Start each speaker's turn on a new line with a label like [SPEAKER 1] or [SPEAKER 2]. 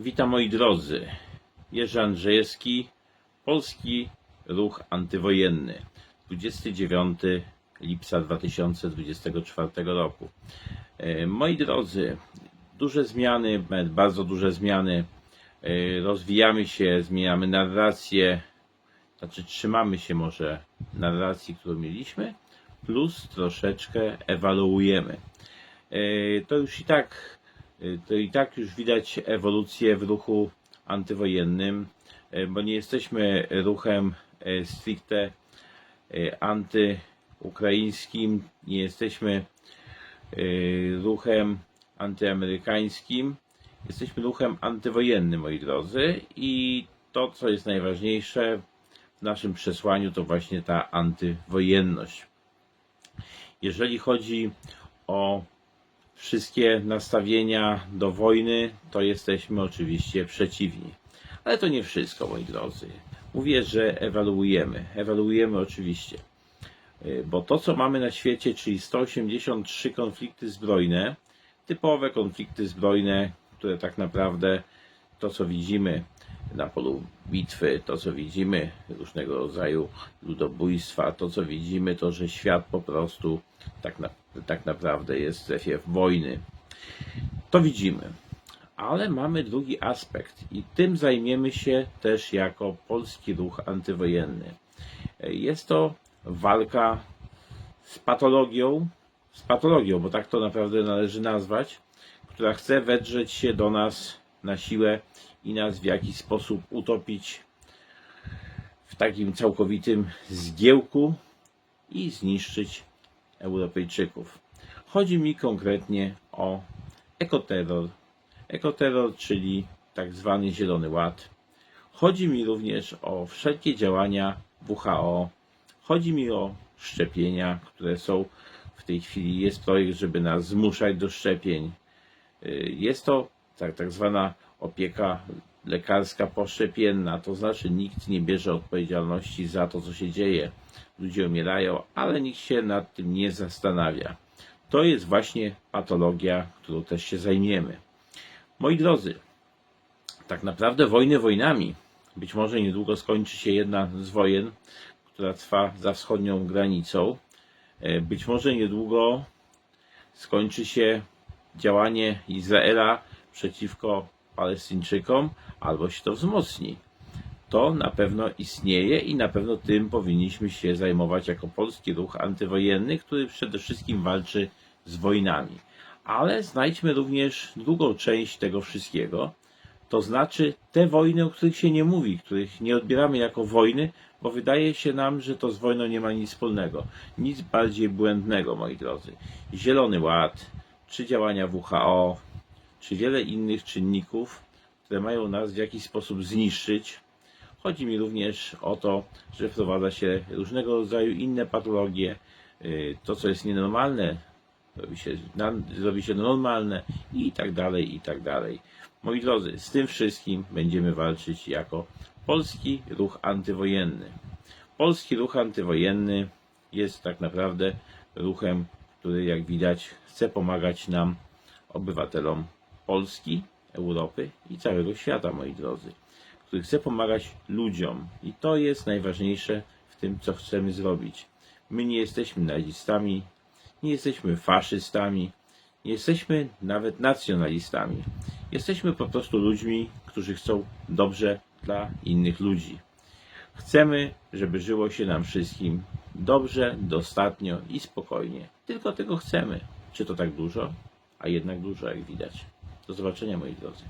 [SPEAKER 1] Witam moi drodzy. Jerzy Andrzejewski, Polski Ruch Antywojenny. 29 lipca 2024 roku. E, Moi drodzy, duże zmiany, nawet bardzo duże zmiany. E, Rozwijamy się, zmieniamy narrację, znaczy trzymamy się może narracji, którą mieliśmy, plus troszeczkę ewaluujemy. E, To już i tak, e, to i tak już widać ewolucję w ruchu antywojennym, e, bo nie jesteśmy ruchem e, stricte e, antyukraińskim, nie jesteśmy e, ruchem antyamerykańskim, jesteśmy ruchem antywojennym, moi drodzy, i to, co jest najważniejsze w naszym przesłaniu, to właśnie ta antywojenność. Jeżeli chodzi o wszystkie nastawienia do wojny, to jesteśmy oczywiście przeciwni. Ale to nie wszystko, moi drodzy. Mówię, że ewaluujemy. Ewaluujemy oczywiście. Y, Bo to, co mamy na świecie, czyli 183 konflikty zbrojne, typowe konflikty zbrojne, które tak naprawdę to, co widzimy na polu bitwy, to, co widzimy, różnego rodzaju ludobójstwa, to, co widzimy, to, że świat po prostu tak, na, tak naprawdę jest w strefie wojny. To widzimy. Ale mamy drugi aspekt i tym zajmiemy się też jako polski ruch antywojenny. Jest to walka z patologią, z patologią, bo tak to naprawdę należy nazwać, która chce wedrzeć się do nas na siłę i nas w jakiś sposób utopić w takim całkowitym zgiełku i zniszczyć Europejczyków. Chodzi mi konkretnie o ekoterror. Ekoterror, czyli tak zwany Zielony Ład. Chodzi mi również o wszelkie działania WHO. Chodzi mi o szczepienia, które są w tej chwili. Jest projekt, żeby nas zmuszać do szczepień. Y, Jest to tak, tak zwana opieka lekarska poszczepienna, to znaczy nikt nie bierze odpowiedzialności za to, co się dzieje. Ludzie umierają, ale nikt się nad tym nie zastanawia. To jest właśnie patologia, którą też się zajmiemy. Moi drodzy, tak naprawdę wojny wojnami. Być może niedługo skończy się jedna z wojen, która trwa za wschodnią granicą. E, Być może niedługo skończy się działanie Izraela przeciwko Palestyńczykom, albo się to wzmocni. To na pewno istnieje i na pewno tym powinniśmy się zajmować jako polski ruch antywojenny, który przede wszystkim walczy z wojnami. Ale znajdźmy również drugą część tego wszystkiego, to znaczy te wojny, o których się nie mówi, których nie odbieramy jako wojny, bo wydaje się nam, że to z wojną nie ma nic wspólnego. Nic bardziej błędnego, moi drodzy. Zielony Ład, czy działania WHO, czy wiele innych czynników, które mają nas w jakiś sposób zniszczyć. Chodzi mi również o to, że wprowadza się różnego rodzaju inne patologie. Yy, To, co jest nienormalne, robi się, robi się normalne i tak dalej, i tak dalej. Moi drodzy, z tym wszystkim będziemy walczyć jako polski ruch antywojenny. Polski ruch antywojenny jest tak naprawdę ruchem, który jak widać chce pomagać nam, obywatelom Polski, Europy i całego świata, moi drodzy, który chce pomagać ludziom. I to jest najważniejsze w tym, co chcemy zrobić. My nie jesteśmy nazistami, nie jesteśmy faszystami, nie jesteśmy nawet nacjonalistami. Jesteśmy po prostu ludźmi, którzy chcą dobrze dla innych ludzi. Chcemy, żeby żyło się nam wszystkim dobrze, dostatnio i spokojnie. Tylko tego chcemy. Czy to tak dużo? A jednak dużo, jak widać. Do zobaczenia, moi drodzy.